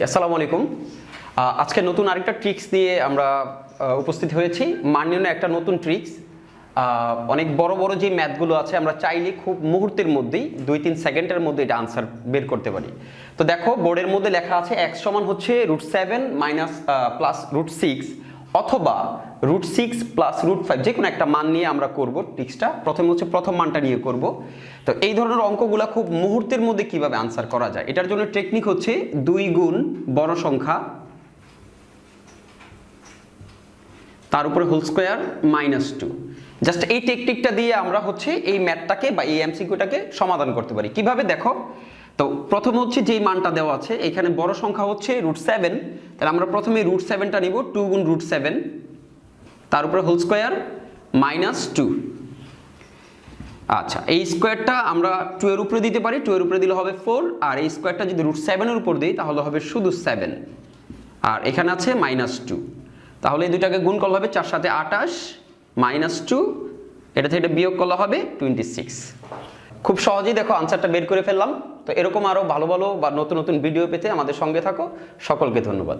আসসালামু আলাইকুম। আজকে নতুন আরেকটা ট্রিক্স দিয়ে আমরা উপস্থিত হয়েছি। মাননীয় একটা নতুন ট্রিক্স অনেক বড় বড় যে ম্যাথগুলো আছে, আমরা চাইলে খুব মুহূর্তের মধ্যেই, দুই তিন সেকেন্ডের মধ্যে এটা আনসার বের করতে পারি। তো দেখো বোর্ডের মধ্যে লেখা আছে এক সমান হচ্ছে root seven minus plus root six অথবা root six plus root five যে কোনো একটা মান নিয়ে আমরা করব ট্রিক্সটা প্রথমে হচ্ছে প্রথম মানটা নিয়ে করব। তো এই ধরনের অঙ্কগুলো খুব মুহূর্তের মধ্যে কীভাবে আনসার করা যায়? এটার জন্য টেকনিক হচ্ছে দুই গুণ বড় সংখ্যা, তার উপরে whole square minus two just এই টেকনিকটা দিয়ে আমরা হচ্ছে এই ম্যাথটাকে বা এই এমসিকিউটাকে সমাধান করতে পারি। কীভাবে? দেখো তো প্রথম হচ্ছে যেই মানটা দেওয়া আছে, এখানে বড় সংখ্যা হচ্ছে রুট সেভেন তাহলে আমরা প্রথমে রুট সেভেনটা নিব টু গুণ রুট সেভেন তার উপরে হোল স্কোয়ার মাইনাস টু আচ্ছা এই স্কোয়ারটা আমরা টু এর উপরে দিতে পারি টু এর উপরে দিলে হবে ফোর আর এই স্কোয়ারটা যদি রুট সেভেনের উপর দিই, তাহলে হবে শুধু সেভেন আর এখানে আছে মাইনাস টু তাহলে এই দুটাকে গুণ করলে হবে চার সাথে আটাশ মাইনাস টু এটা থেকে বিয়োগ করলে হবে টোয়েন্টি সিক্স খুব সহজেই দেখো আনসারটা বের করে ফেললাম। তো এরকম আরও ভালো ভালো বা নতুন নতুন ভিডিও পেতে আমাদের সঙ্গে থাকো। সকলকে ধন্যবাদ।